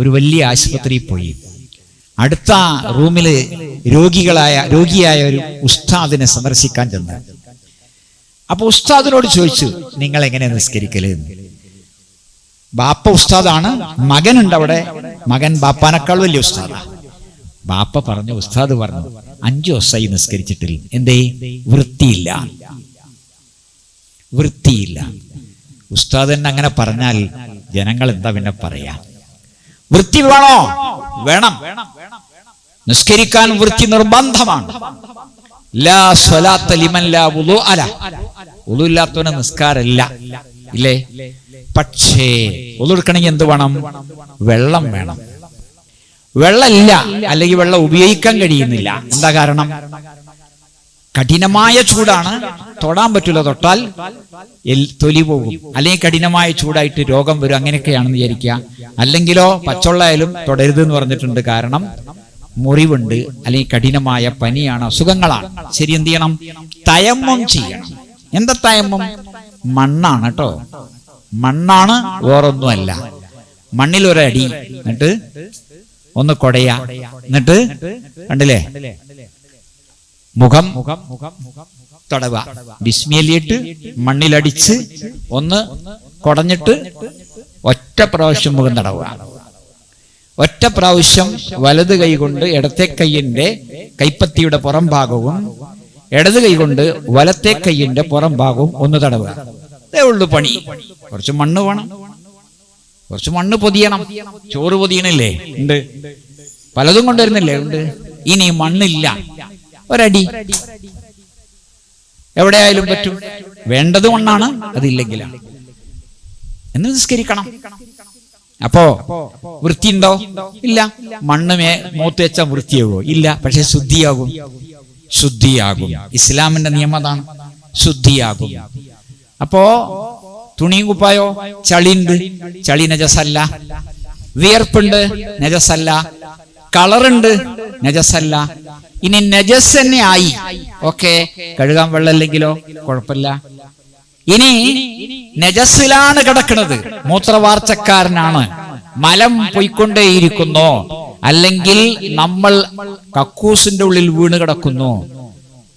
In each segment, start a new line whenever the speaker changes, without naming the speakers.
ഒരു വലിയ ആശുപത്രിയിൽ പോയി. അടുത്ത റൂമിൽ രോഗികളായ രോഗിയായ ഒരു ഉസ്താദിനെ സന്ദർശിക്കാൻ ചെന്ന്. അപ്പൊ ഉസ്താദിനോട് ചോദിച്ചു നിങ്ങൾ എങ്ങനെ നിസ്കരിക്കൽ? ബാപ്പ ഉസ്താദാണ് മകനുണ്ട് അവിടെ. മകൻ ബാപ്പാനേക്കാൾ വലിയ ഉസ്താദാണ് ബാപ്പ പറഞ്ഞു ഉസ്താദ് പറഞ്ഞു അഞ്ചു ദിവസമായി നിസ്കരിച്ചിട്ടില്ല. എന്തേ? വൃത്തിയില്ല. വൃത്തിയില്ല. ഉസ്താദ് തന്നെ അങ്ങനെ പറഞ്ഞാൽ ജനങ്ങൾ എന്താ പിന്നെ പറയാ? വൃത്തി വേണോ? വേണം. നിസ്കരിക്കാൻ വൃത്തി നിർബന്ധമാണ്. ഇല്ലാത്തവന് നിസ്കാരമില്ല. ഇല്ലേ? പക്ഷേ വുളു എടുക്കണമെങ്കിൽ എന്ത് വേണം? വെള്ളം വേണം. വെള്ളമില്ല. അല്ലെങ്കിൽ വെള്ളം ഉപയോഗിക്കാൻ കഴിയുന്നില്ല. എന്താ കാരണം? കഠിനമായ ചൂടാണ്. തൊടാൻ പറ്റില്ല തൊട്ടാൽ തൊലി പോകും. അല്ലെങ്കിൽ കഠിനമായ ചൂടായിട്ട് രോഗം വരും അങ്ങനെയൊക്കെയാണെന്ന് വിചാരിക്കുക. അല്ലെങ്കിലോ പച്ചവെള്ളമായാലും തൊടരുത് എന്ന് പറഞ്ഞിട്ടുണ്ട്. കാരണം മുറിവുണ്ട് അല്ലെങ്കിൽ കഠിനമായ പനിയാണ് അസുഖങ്ങളാണ്. ശരി എന്ത് ചെയ്യണം? തയമ്മം ചെയ്യണം. എന്താ തയമ്മം മണ്ണാണ് കേട്ടോ. മണ്ണാണ് വേറൊന്നുമല്ല. മണ്ണിൽ ഒരടി എന്നിട്ട് ഒന്ന് കൊടയ എന്നിട്ട് കണ്ടില്ലേ? മുഖം തടവ. ബിസ്മിയിലിട്ട് മണ്ണിലടിച്ച് ഒന്ന് കൊടഞ്ഞിട്ട് ഒറ്റ പ്രാവശ്യം മുഖം തടവുക ഒറ്റ പ്രാവശ്യം വലത് കൈ കൊണ്ട് ഇടത്തെ കൈയിന്റെ കൈപ്പത്തിയുടെ പുറം ഭാഗവും ഇടത് കൈ കൊണ്ട് വലത്തെ കൈയിന്റെ പുറം ഭാഗവും ഒന്ന് തടവുക അതേ ഉള്ളു പണി. കുറച്ച് മണ്ണ് വേണം. കുറച്ച് മണ്ണ് പൊതിയണം. ചോറ് പൊതിയണില്ലേ? ഉണ്ട്. പലതും കൊണ്ടുവരുന്നില്ലേ? ഉണ്ട്. ഇനി മണ്ണില്ല. ഒരടി. എവിടെയായാലും പറ്റും. വേണ്ടത് കൊണ്ടാണ് അതില്ലെങ്കിലാണ് എന്ന് നിസ്കരിക്കണം. അപ്പോ വൃത്തി ഉണ്ടോ ഇല്ല. മണ്ണ് മേ മൂത്ത് വെച്ചാൽ വൃത്തിയാകുമോ ഇല്ല. പക്ഷെ ശുദ്ധിയാകും. ശുദ്ധിയാകും. ഇസ്ലാമിന്റെ നിയമം അതാണ്. ശുദ്ധിയാകും. അപ്പോ തുണിയും കുപ്പായോ? ചളിയുണ്ട്. ചളി നജസല്ല. വിയർപ്പുണ്ട്. നജസല്ല. കളറുണ്ട്. നജസല്ല. ഇനി നജസ് തന്നെ ആയി. ഓക്കെ. കഴുകാൻ വെള്ളമില്ലെങ്കിലോ? കുഴപ്പമില്ല. ഇനി നജസ്സിലാണ് കിടക്കുന്നത്. മൂത്രവാർച്ചക്കാരനാണ്. മലം പൊയ്ക്കൊണ്ടേയിരിക്കുന്നു. അല്ലെങ്കിൽ നമ്മൾ കക്കൂസിന്റെ ഉള്ളിൽ വീണ് കിടക്കുന്നു.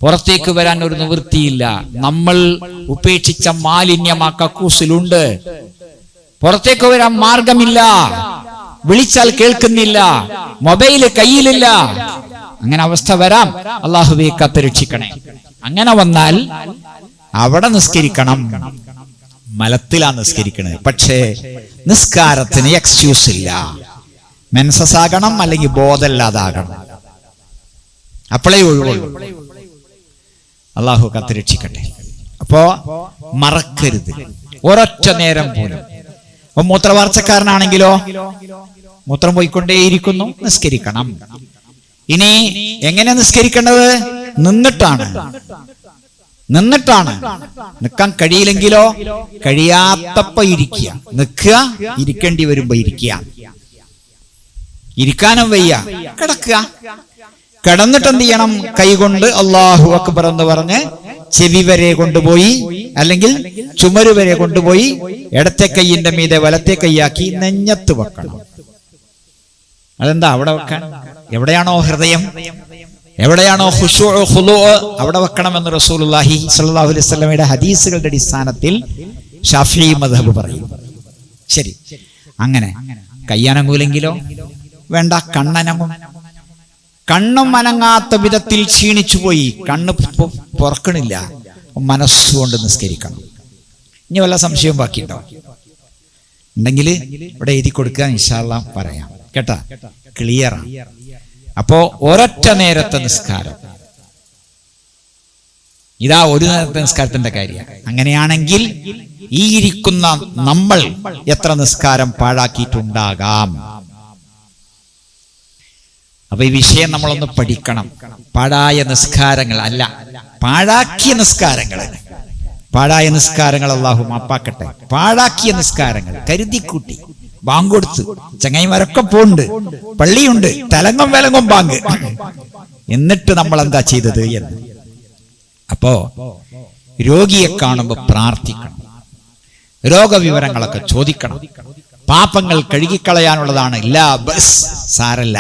പുറത്തേക്ക് വരാൻ ഒരു നിവൃത്തിയില്ല. നമ്മൾ ഉപേക്ഷിച്ച മാലിന്യം ആ കക്കൂസിലുണ്ട്. പുറത്തേക്ക് വരാൻ മാർഗമില്ല. വിളിച്ചാൽ കേൾക്കുന്നില്ല. മൊബൈൽ കയ്യിലില്ല. അങ്ങനെ അവസ്ഥ വരാം. അള്ളാഹുബി കത്ത് രക്ഷിക്കണേ അങ്ങനെ വന്നാൽ അവിടെ നിസ്കരിക്കണം. മലത്തിലാ നിസ്കരിക്കണത്. പക്ഷേ നിസ്കാരത്തിന് എക്സ്ക്യൂസ് ഇല്ല. മെൻസസ് ആകണം അല്ലെങ്കിൽ ബോധമില്ലാതാകണം. അപ്പോഴേ ഒഴിവുള്ളൂ. അള്ളാഹു കത്ത് രക്ഷിക്കട്ടെ അപ്പോ മറക്കരുത്. ഒരൊറ്റ നേരം പോലും. അപ്പൊ മൂത്രവാർച്ചക്കാരനാണെങ്കിലോ? മൂത്രം പോയിക്കൊണ്ടേയിരിക്കുന്നു. നിസ്കരിക്കണം. ഇനി എങ്ങനെ നിസ്കരിക്കേണ്ടത്? നിന്നിട്ടാണ്. നിന്നിട്ടാണ്. നിൽക്കാൻ കഴിയില്ലെങ്കിലോ? കഴിയാത്തപ്പ ഇരിക്കുക. നിൽക്കുക ഇരിക്കേണ്ടി വരുമ്പോ ഇരിക്കുക. ഇരിക്കാനും വയ്യ. കിടക്കുക. കിടന്നിട്ട് എന്ത് ചെയ്യണം? കൈകൊണ്ട് അള്ളാഹു അക്ബർ എന്ന് പറഞ്ഞ് ചെവി വരെ കൊണ്ടുപോയി അല്ലെങ്കിൽ ചുമര് വരെ കൊണ്ടുപോയി ഇടത്തെ കൈയിന്റെ മീതെ വലത്തെ കൈയാക്കി നെഞ്ഞത്ത് വെക്കണം. അതെന്താ അവിടെ വെക്കാൻ? എവിടെയാണോ ഹൃദയം? എവിടെയാണോ അവിടെ വെക്കണമെന്ന് റസൂലുള്ളാഹി സ്വല്ലല്ലാഹു അലൈഹി വസല്ലമയുടെ ഹദീസുകളുടെ അടിസ്ഥാനത്തിൽ ഷാഫി മദ്ഹബ് പറയും. ശരി. അങ്ങനെ. കയ്യാനങ്കൂലെങ്കിലോ വേണ്ട കണ്ണനങ്ങും. കണ്ണും അനങ്ങാത്ത വിധത്തിൽ ക്ഷീണിച്ചു പോയി. കണ്ണ് പൊറക്കണില്ല. മനസ്സുകൊണ്ട് നിസ്കരിക്കണം. ഇനി വല്ല സംശയവും ബാക്കിയുണ്ടോ? ഉണ്ടെങ്കിൽ ഇവിടെ എഴുതി കൊടുക്കുക ഇൻഷാല്ല പറയാം. കേട്ടാ? ക്ലിയറാണ് അപ്പോ ഒരൊറ്റ നേരത്തെ നിസ്കാരം. ഇതാ ഒരു നേരത്തെ നിസ്കാരത്തിന്റെ കാര്യം. അങ്ങനെയാണെങ്കിൽ ഈ ഇരിക്കുന്ന നമ്മൾ എത്ര നിസ്കാരം പാഴാക്കിയിട്ടുണ്ടാകാം? അപ്പൊ ഈ വിഷയം നമ്മളൊന്ന് പഠിക്കണം. പാഴായ നിസ്കാരങ്ങൾ അല്ല പാഴാക്കിയ നിസ്കാരങ്ങൾ. പാഴായ നിസ്കാരങ്ങൾ അള്ളാഹു മാപ്പാക്കട്ടെ. പാഴാക്കിയ നിസ്കാരങ്ങൾ കരുതിക്കൂട്ടി. ബാങ്ക് കൊടുത്തു ചങ്ങായിമാരൊക്കെ പോണ്ട്. പള്ളിയുണ്ട്. തലങ്ങും വിലങ്ങും ബാങ്ക്. എന്നിട്ട് നമ്മൾ എന്താ ചെയ്തത് എന്ന്. അപ്പോ രോഗിയെ കാണുമ്പോൾ പ്രാർത്ഥിക്കണം. രോഗവിവരങ്ങളൊക്കെ ചോദിക്കണം. പാപങ്ങൾ കഴുകിക്കളയാനുള്ളതാണ്. ഇല്ല ബസ് സാരല്ല.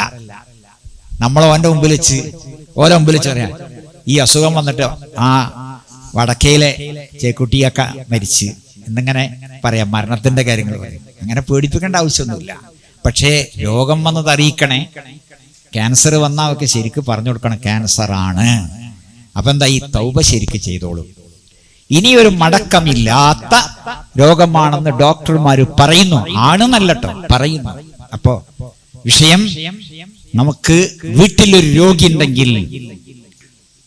നമ്മളെ ഓന്റെ മുമ്പിൽ വെച്ച് ഓരോ മുമ്പിൽ വെച്ച് പറയാം. ഈ അസുഖം വന്നിട്ട് ആ വടക്കയിലെ ചേക്കുട്ടിയൊക്കെ മരിച്ച്. എന്നിങ്ങനെ പറയാം. മരണത്തിന്റെ കാര്യങ്ങൾ പറയും. അങ്ങനെ പേടിപ്പിക്കേണ്ട ആവശ്യമൊന്നുമില്ല. പക്ഷേ രോഗം വന്നത് അറിയിക്കണേ. ക്യാൻസർ വന്നാൽ ഒക്കെ ശരിക്ക് പറഞ്ഞു കൊടുക്കണം ക്യാൻസർ ആണ് അപ്പൊ എന്താ ഈ തൗബ ശരിക്ക് ചെയ്തോളൂ. ഇനി ഒരു മടക്കമില്ലാത്ത രോഗമാണെന്ന് ഡോക്ടർമാർ പറയുന്നു. ആണെന്നല്ലട്ടോ പറയുന്നു. അപ്പോ വിഷയം നമുക്ക് വീട്ടിലൊരു രോഗി ഉണ്ടെങ്കിൽ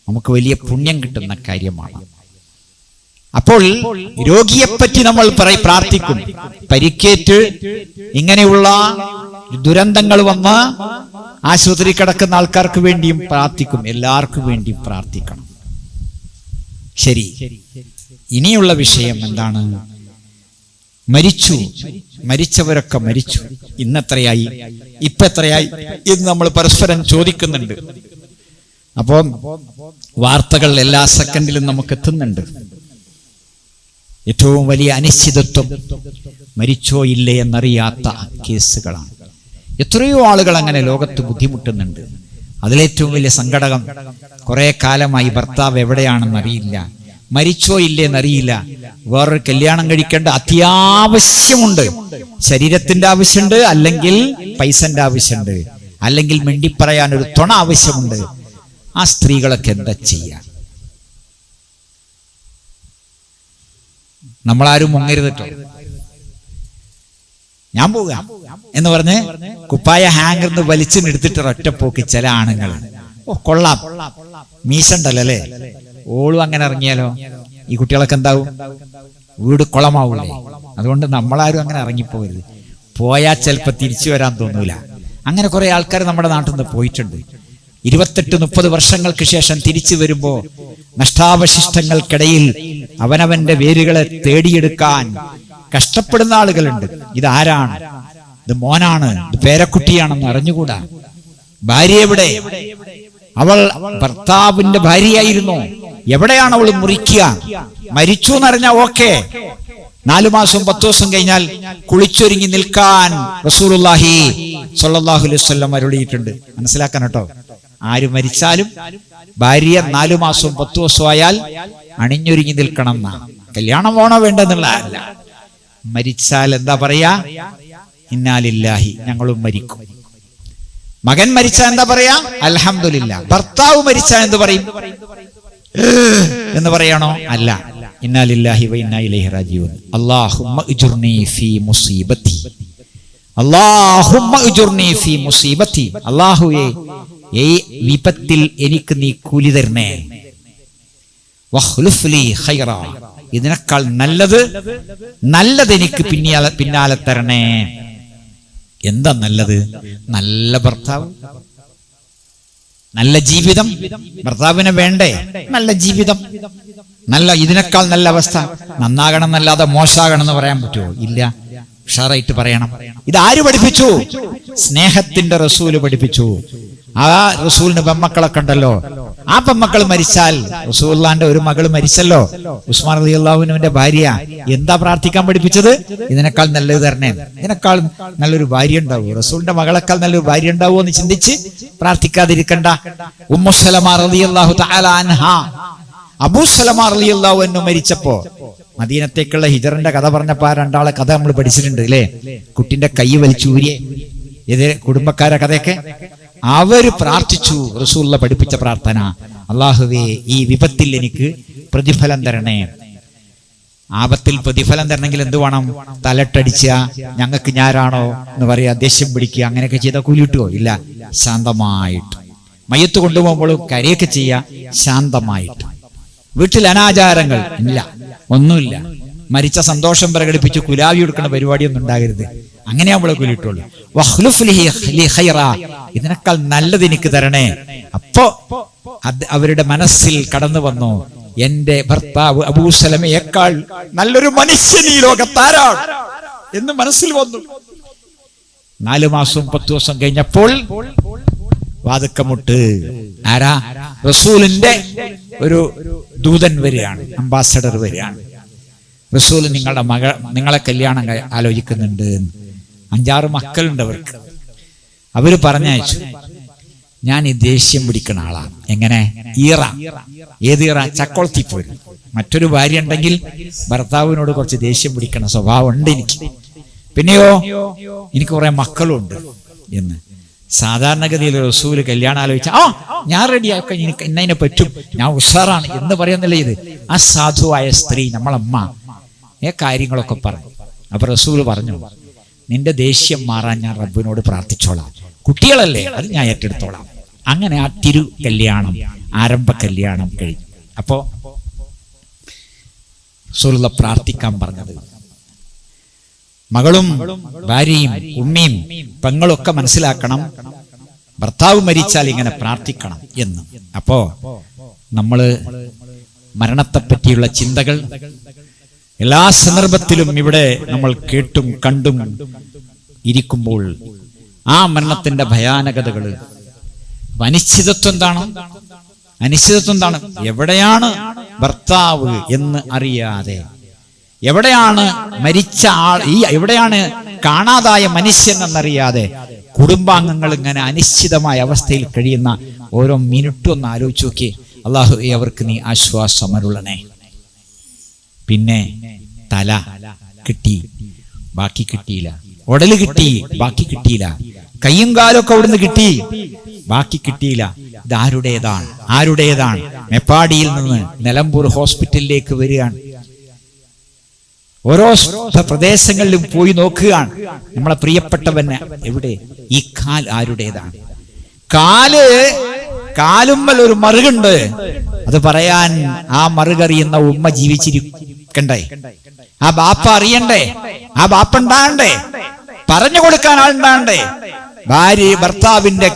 നമുക്ക് വലിയ പുണ്യം കിട്ടുന്ന കാര്യമാണ്. അപ്പോൾ രോഗിയെപ്പറ്റി നമ്മൾ പ്രാർത്ഥിക്കും. പരിക്കേറ്റ് ഇങ്ങനെയുള്ള ദുരന്തങ്ങൾ വന്ന് ആശുപത്രി കിടക്കുന്ന ആൾക്കാർക്ക് വേണ്ടിയും പ്രാർത്ഥിക്കും. എല്ലാവർക്കും വേണ്ടിയും പ്രാർത്ഥിക്കണം. ശരി. ഇനിയുള്ള വിഷയം എന്താണ്? മരിച്ചു. മരിച്ചവരൊക്കെ മരിച്ചു. ഇന്നെത്രയായി? ഇപ്പൊ എത്രയായി എന്ന് നമ്മൾ പരസ്പരം ചോദിക്കുന്നുണ്ട്. അപ്പോൾ വാർത്തകൾ എല്ലാ സെക്കൻഡിലും നമുക്ക് എത്തുന്നുണ്ട്. ഏറ്റവും വലിയ അനിശ്ചിതത്വം മരിച്ചോ ഇല്ലേ എന്നറിയാത്ത കേസുകളാണ്. എത്രയോ ആളുകൾ അങ്ങനെ ലോകത്ത് ബുദ്ധിമുട്ടുന്നുണ്ട്. അതിലേറ്റവും വലിയ സങ്കടകം കുറെ കാലമായി ഭർത്താവ് എവിടെയാണെന്ന് അറിയില്ല മരിച്ചോ ഇല്ലേ എന്നറിയില്ല. വേറൊരു കല്യാണം കഴിക്കേണ്ട അത്യാവശ്യമുണ്ട്. ശരീരത്തിന്റെ ആവശ്യമുണ്ട് അല്ലെങ്കിൽ പൈസന്റെ ആവശ്യമുണ്ട്. അല്ലെങ്കിൽ മിണ്ടിപ്പറയാൻ ഒരു തുണ ആവശ്യമുണ്ട്. ആ സ്ത്രീകളൊക്കെ എന്താ ചെയ്യാ? നമ്മളാരും മുങ്ങരുത് കേട്ടോ ഞാൻ പോവുക. എന്ന് പറഞ്ഞ് കുപ്പായ ഹാങ്കറിന്ന് വലിച്ചിനെടുത്തിട്ട് ഒറ്റപ്പോക്ക് ചില ആണുങ്ങൾ. ഓ കൊള്ളാം. മീശണ്ടല്ലോ അല്ലേ? ഓളും അങ്ങനെ ഇറങ്ങിയാലോ? ഈ കുട്ടികളൊക്കെ എന്താവും? വീട് കുളമാവൂലേ? അതുകൊണ്ട് നമ്മളാരും അങ്ങനെ ഇറങ്ങിപ്പോകരുത്. പോയാൽ ചിലപ്പോൾ തിരിച്ചു വരാൻ തോന്നൂല. അങ്ങനെ കുറെ ആൾക്കാർ നമ്മുടെ നാട്ടിൽ നിന്ന് പോയിട്ടുണ്ട്. ഇരുപത്തെട്ട് മുപ്പത് വർഷങ്ങൾക്ക് ശേഷം തിരിച്ചു വരുമ്പോൾ നഷ്ടാവശിഷ്ടങ്ങൾക്കിടയിൽ അവനവന്റെ വേരുകളെ തേടിയെടുക്കാൻ കഷ്ടപ്പെടുന്ന ആളുകളുണ്ട്. ഇതാരാണ് ഇത് മോനാണ്. ഇത് പേരക്കുട്ടിയാണെന്ന് അറിഞ്ഞുകൂടാ? ഭാര്യ എവിടെ? അവൾ ഭർത്താവിന്റെ ഭാര്യയായിരുന്നു. എവിടെയാണ് അവൾ മുറിക്കുക? മരിച്ചു എന്നറിഞ്ഞ ഓക്കെ. നാലു മാസം പത്ത് ദിവസം കഴിഞ്ഞാൽ കുളിച്ചൊരുങ്ങി നിൽക്കാൻ അലൈഹി വസല്ലം അരുളിയിട്ടുണ്ട്. മനസ്സിലാക്കാൻ കേട്ടോ. ആര് മരിച്ചാലും ഭാര്യ നാലു മാസവും പത്തു ആയാൽ അണിഞ്ഞൊരുങ്ങി നിൽക്കണം എന്നാ. കല്യാണം വേണോ വേണ്ടെന്നുള്ള മരിച്ചാൽ എന്താ പറയാ? ഇന്നാലില്ലാഹി ഞങ്ങളും മരിക്കും. മകൻ മരിച്ചാൽ എന്താ പറയാ? അലഹമില്ല ഭർത്താവ് മരിച്ചാൽ എന്ത് പറയും? എന്ന് പറയണോ? അല്ല. ഇന്നാലില്ലാഹി ഈ വിപത്തിൽ എനിക്ക് നീ കൂലി തരണേ. ഇതിനേക്കാൾ നല്ലത് നല്ലത് എനിക്ക് പിന്നാലെ പിന്നാലെ തരണേ. എന്താ നല്ലത്? നല്ല ഭർത്താവ്. നല്ല ജീവിതം ഭർത്താവിനെ വേണ്ടേ? നല്ല ജീവിതം. നല്ല ഇതിനേക്കാൾ നല്ല അവസ്ഥ. നന്നാകണം എന്നല്ലാതെ മോശമാകണം എന്ന് പറയാൻ പറ്റുമോ? ഇല്ല. ഉഷാറായിട്ട് പറയണം. ഇത് ആര് പഠിപ്പിച്ചു? സ്നേഹത്തിന്റെ റസൂൽ പഠിപ്പിച്ചു. ആ റസൂലിന് പെമ്മക്കളൊക്കെ ഉണ്ടല്ലോ. ആ പെമ്മക്കൾ മരിച്ചാൽ റസൂല്ലാന്റെ ഒരു മകൾ മരിച്ചല്ലോ. ഉസ്മാൻ അലി അള്ളാഹുവിനുവിന്റെ ഭാര്യ. എന്താ പ്രാർത്ഥിക്കാൻ പഠിപ്പിച്ചത്? ഇതിനേക്കാൾ നല്ലത് തരണേ ഇതിനേക്കാൾ നല്ലൊരു ഭാര്യ ഉണ്ടാവൂ. റസൂലിന്റെ മകളെക്കാൾ നല്ലൊരു ഭാര്യ ഉണ്ടാവൂ എന്ന് ചിന്തിച്ച് പ്രാർത്ഥിക്കാതിരിക്കണ്ട. ഉമ്മുസലമ റളിയല്ലാഹു തആല അൻഹ. അലി അള്ളാഹു എന്നു മരിച്ചപ്പോ മദീനത്തേക്കുള്ള ഹിജറിന്റെ കഥ പറഞ്ഞപ്പോ ആ രണ്ടാളെ കഥ നമ്മൾ പഠിച്ചിട്ടുണ്ട് അല്ലേ? കുട്ടിന്റെ കൈ വലിച്ചൂരിയെ. ഇത് കുടുംബക്കാരെ കഥയൊക്കെ? അവർ പ്രാർത്ഥിച്ചു റസൂള്ള പഠിപ്പിച്ച പ്രാർത്ഥന. അള്ളാഹുവേ ഈ വിപത്തിൽ എനിക്ക് പ്രതിഫലം തരണേ. ആപത്തിൽ പ്രതിഫലം തരണമെങ്കിൽ എന്ത് വേണം? തലട്ടടിച്ച ഞങ്ങൾക്ക് ഞാരാണോ എന്ന് പറയാ ദേഷ്യം പിടിക്കുക അങ്ങനെയൊക്കെ ചെയ്താൽ കൂലി കിട്ടുമോ ഇല്ല. ശാന്തമായിട്ട്. മയ്യത്ത് കൊണ്ടുപോകുമ്പോഴും കരയൊക്കെ ചെയ്യുക ശാന്തമായിട്ട്. വീട്ടിൽ അനാചാരങ്ങൾ ഇല്ല. ഒന്നുമില്ല. മരിച്ച സന്തോഷം പ്രകടിപ്പിച്ച് കുലാവി കൊടുക്കുന്ന പരിപാടിയൊന്നും ഉണ്ടാകരുത്. അങ്ങനെ നമ്മളെ കുലിട്ടുള്ളൂ. ഇതിനേക്കാൾ നല്ലത് എനിക്ക് തരണേ. അപ്പോ അവരുടെ മനസ്സിൽ കടന്നു വന്നു. എന്റെ ഭർത്താവ് അബൂസലമയേക്കാൾ നല്ലൊരു മനുഷ്യൻ ഈ ലോകത്താരാണ് എന്ന് മനസ്സിൽ വന്നു. നാലു മാസവും പത്തു ദിവസം കഴിഞ്ഞപ്പോൾ വാതുക്കമുട്ട്. ആരാ? റസൂലിന്റെ ഒരു ദൂതൻ വരികയാണ് അംബാസഡർ വരികയാണ്. റസൂൽ നിങ്ങളുടെ മക നിങ്ങളെ കല്യാണം ആലോചിക്കുന്നുണ്ട്. അഞ്ചാറ് മക്കളുണ്ട് അവർക്ക്. അവർ പറഞ്ഞയച്ചു. ഞാൻ ഈ ദേഷ്യം പിടിക്കുന്ന ആളാണ്. എങ്ങനെ? ഈറ. ഏത് ഈറ? ചക്കൊളത്തി പോരും. മറ്റൊരു ഭാര്യ ഉണ്ടെങ്കിൽ ഭർത്താവിനോട് കുറച്ച് ദേഷ്യം പിടിക്കണ സ്വഭാവം ഉണ്ട് എനിക്ക്. പിന്നെയോ? എനിക്ക് കുറെ മക്കളുണ്ട് എന്ന്. സാധാരണഗതിയിൽ റസൂൽ കല്യാണം ആലോചിച്ച ആ ഞാൻ റെഡിയാക്ക എനിക്ക് എന്നതിനെ പറ്റും. ഞാൻ ഉഷാറാണ്. എന്ന് പറയുന്നില്ല ഇത്? ആ സാധുവായ സ്ത്രീ നമ്മളമ്മ ഏ കാര്യങ്ങളൊക്കെ പറഞ്ഞു. അപ്പൊ റസൂൽ പറഞ്ഞു നിന്റെ ദേഷ്യം മാറാൻ ഞാൻ റബ്ബിനോട് പ്രാർത്ഥിച്ചോളാം. കുട്ടികളല്ലേ? അത് ഞാൻ ഏറ്റെടുത്തോളാം. അങ്ങനെ ആ തിരു കല്യാണം ആരംഭ കല്യാണം കഴിഞ്ഞു. അപ്പോ റസൂലുള്ള പ്രാർത്ഥിക്കാൻ പറഞ്ഞത് മകളും ഭാര്യയും ഉമ്മയും പെങ്ങളൊക്കെ മനസ്സിലാക്കണം ഭർത്താവ് മരിച്ചാൽ ഇങ്ങനെ പ്രാർത്ഥിക്കണം എന്ന്. അപ്പോ നമ്മൾ മരണത്തെപ്പറ്റിയുള്ള ചിന്തകൾ എല്ലാ സന്ദർഭത്തിലും ഇവിടെ നമ്മൾ കേട്ടും കണ്ടും ഇരിക്കുമ്പോൾ ആ മരണത്തിന്റെ ഭയാനകതകൾ അനിശ്ചിതത്വം എന്താണ്? അനിശ്ചിതത്വം എന്താണ്? എവിടെയാണ് ഭർത്താവ് എന്ന് അറിയാതെ. എവിടെയാണ് മരിച്ച ആൾ ഈ എവിടെയാണ് കാണാതായ മനുഷ്യൻ എന്നറിയാതെ കുടുംബാംഗങ്ങൾ ഇങ്ങനെ അനിശ്ചിതമായ അവസ്ഥയിൽ കഴിയുന്ന ഓരോ മിനിറ്റും ഒന്ന് ആലോചിച്ച് നോക്കി. അള്ളാഹു അവർക്ക് നീ ആശ്വാസമരുള്ളണേ പിന്നെ തല കിട്ടി. ബാക്കി കിട്ടിയില്ല. ഉടൽ കിട്ടി ബാക്കി കിട്ടിയില്ല. കയ്യും കാലൊക്കെ അവിടുന്ന് കിട്ടി ബാക്കി കിട്ടിയില്ല. ഇത് ആരുടേതാണ്? ആരുടേതാണ്? മെപ്പാടിയിൽ നിന്ന് നിലമ്പൂർ ഹോസ്പിറ്റലിലേക്ക് വരികയാണ്. ഓരോ പ്രദേശങ്ങളിലും പോയി നോക്കുകയാണ്. നമ്മളെ പ്രിയപ്പെട്ടവന് എവിടെ? ഈ കാൽ ആരുടേതാണ്? കാൽ കാലുമ്മൽ ഒരു മറുകുണ്ട്. അത് പറയാൻ ആ മറുകറിയുന്ന ഉമ്മ ജീവിച്ചിരിക്കണ്ടേ? ആ ബാപ്പ അറിയണ്ടേ? ആ ബാപ്പ ഉണ്ടാകണ്ടേ? പറഞ്ഞു കൊടുക്കാൻ ആളുണ്ടാകണ്ടേ? ഭാര്യ ഭർത്താവിന്റെ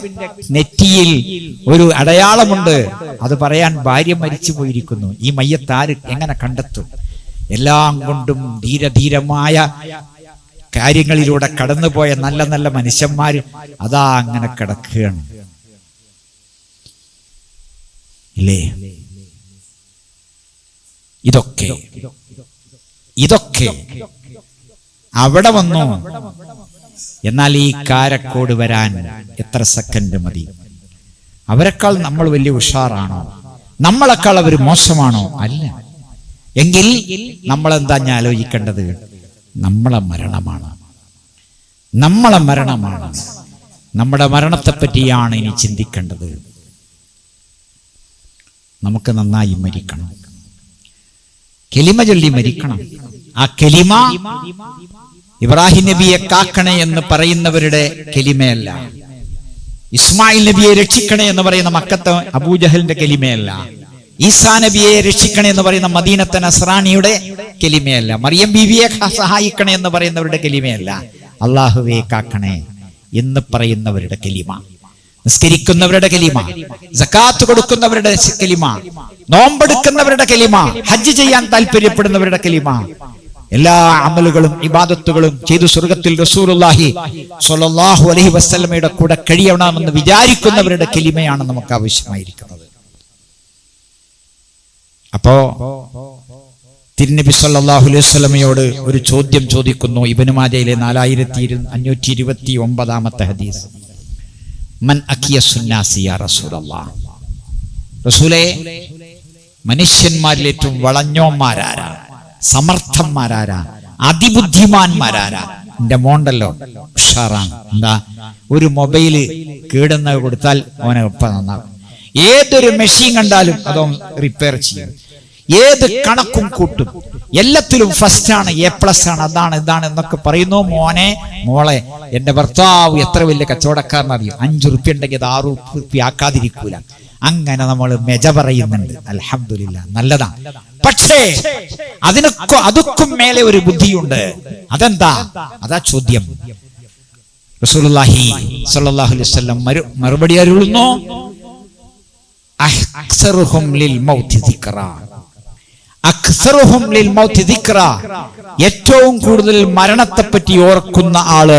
നെറ്റിയിൽ ഒരു അടയാളമുണ്ട്. അത് പറയാൻ ഭാര്യ മരിച്ചു പോയിരിക്കുന്നു. ഈ മയ്യത്താര് എങ്ങനെ കണ്ടെത്തും? എല്ലാം കൊണ്ടും ധീരധീരമായ കാര്യങ്ങളിലൂടെ കടന്നുപോയ നല്ല നല്ല മനുഷ്യന്മാർ അതാ അങ്ങനെ കിടക്കുകയാണ്. ഇല്ലേ? ഇതൊക്കെ ഇതൊക്കെ അവിടെ വന്നു? എന്നാൽ ഈ കാരക്കോട് വരാൻ എത്ര സെക്കൻഡ് മതി? അവരെക്കാൾ നമ്മൾ വലിയ ഉഷാറാണോ? നമ്മളെക്കാൾ അവർ മോശമാണോ? അല്ല. എങ്കിൽ നമ്മൾ എന്താ ഞാൻ ആലോചിക്കേണ്ടത്? നമ്മളെ മരണമാണ്. നമ്മളെ മരണമാണ്. നമ്മുടെ മരണത്തെ പറ്റിയാണ് ഇനി ചിന്തിക്കേണ്ടത്. നമുക്ക് നന്നായി മരിക്കണം. കെലിമ ചൊല്ലി മരിക്കണം. ആ കെലിമ ഇബ്രാഹിം നബിയെ കാക്കണേ എന്ന് പറയുന്നവരുടെ കെലിമയല്ല. ഇസ്മായിൽ നബിയെ രക്ഷിക്കണേ എന്ന് പറയുന്ന മക്കത്ത് അബൂജഹലിന്റെ കെലിമയല്ല. ഈസാ നബിയെ രക്ഷിക്കണേ എന്ന് പറയുന്ന മദീനത്തെ നസ്രാണിയുടെ കെലിമയല്ല. മറിയം ബീവിയെ സഹായിക്കണേ എന്ന് പറയുന്നവരുടെ കെലിമയല്ല. അള്ളാഹുവെ കാക്കണേ എന്ന് പറയുന്നവരുടെ കെലിമ. നിസ്കരിക്കുന്നവരുടെ കെലിമ. ജക്കാത്ത് കൊടുക്കുന്നവരുടെ കെലിമ. നോമ്പെടുക്കുന്നവരുടെ കെലിമ. ഹജ്ജ് ചെയ്യാൻ താല്പര്യപ്പെടുന്നവരുടെ കെലിമ. എല്ലാ അമലുകളും ഇബാദത്തുകളും ചെയ്തു സ്വർഗത്തിൽ റസൂലുള്ളാഹി സൊല്ലാഹു അലഹി വസ്ലമയുടെ കൂടെ കഴിയണമെന്ന് വിചാരിക്കുന്നവരുടെ കെലിമയാണ് നമുക്ക് ആവശ്യമായിരിക്കുന്നത്. അപ്പോ തിരുനബി സല്ലാഹു അലൈഹി വസല്ലമയോട് ഒരു ചോദ്യം ചോദിക്കുന്നു ഇബ്നു മാജയിലെ നാലായിരത്തി അഞ്ഞൂറ്റി ഇരുപത്തി ഒമ്പതാമത്തെ ഹദീസ്. മൻ അക്കിയ സുന്നാസിയ യാ റസൂലല്ലാഹ്. റസൂലേ മനുഷ്യന്മാരിൽ ഏറ്റവും വളഞ്ഞോന്മാരാരാ സമർത്ഥന്മാരാരാ അതിബുദ്ധിമാന്മാരാരാ. എന്റെ മോണ്ടല്ലോ ഉഷാറാണ്. എന്താ? ഒരു മൊബൈൽ കേടുന്ന കൊടുത്താൽ അവനെ ഒപ്പം നന്നാകും ഏതൊരു മെഷീൻ കണ്ടാലും അതോ റിപ്പയർ ചെയ്യും. ഏത് കണക്കും കൂട്ടും. എല്ലാത്തിലും ഫസ്റ്റ് ആണ് എ പ്ലസ് ആണ് അതാണ് ഇതാണ് എന്നൊക്കെ പറയുന്നു. മോനെ മോളെ എന്റെ ഭർത്താവ് എത്ര വലിയ കച്ചവടക്കാരനറിയും അഞ്ചു റുപ്യ ഉണ്ടെങ്കിൽ അത് ആറ് റുപ്യ ആക്കാതിരിക്കൂല. അങ്ങനെ നമ്മൾ മെജ പറയുന്നുണ്ട്. അലഹമില്ല നല്ലതാ പക്ഷേ അതിനൊക്കെ അതൊക്കും മേലെ ഒരു ബുദ്ധിയുണ്ട്. അതെന്താ? അതാ ചോദ്യം. റസൂലുള്ളാഹി സ്വല്ലല്ലാഹു അലൈഹി വസല്ലം മറുപടി അരുളുന്നു. ലിൽ മൗതി അക്സറുഹും ലിൽ മൗതി ഏറ്റവും കൂടുതൽ മരണത്തെ പറ്റി ഓർക്കുന്ന ആൾ